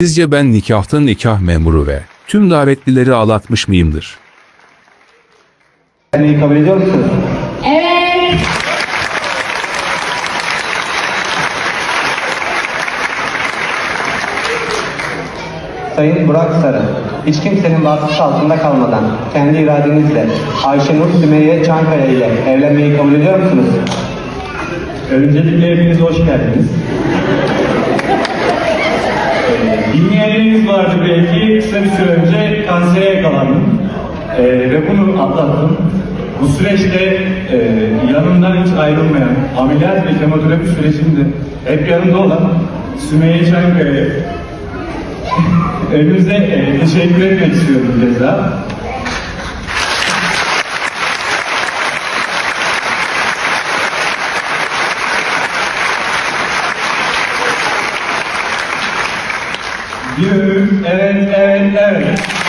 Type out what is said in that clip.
Sizce ben nikahta nikah memuru ve tüm davetlileri ağlatmış mıyımdır? Vermeyi kabul ediyor musunuz? Evet. Sayın Burak Sarı, hiç kimsenin baskısı altında kalmadan kendi iradenizle Ayşenur Sümeyye Çankaya ile evlenmeyi kabul ediyor musunuz? Öncelikle hepiniz hoş geldiniz. Dinleyenleriniz vardı belki. Kısa bir süre önce kansere yakalandım. Ee, ve bunu atlattım. Bu süreçte e, yanımdan hiç ayrılmayan, ameliyat ve kemoterapi sürecinde hep yanımda olan Sümeyye Çankaya önünüze e, teşekkür etmek istiyorum bir ömür, evet, evet, evet.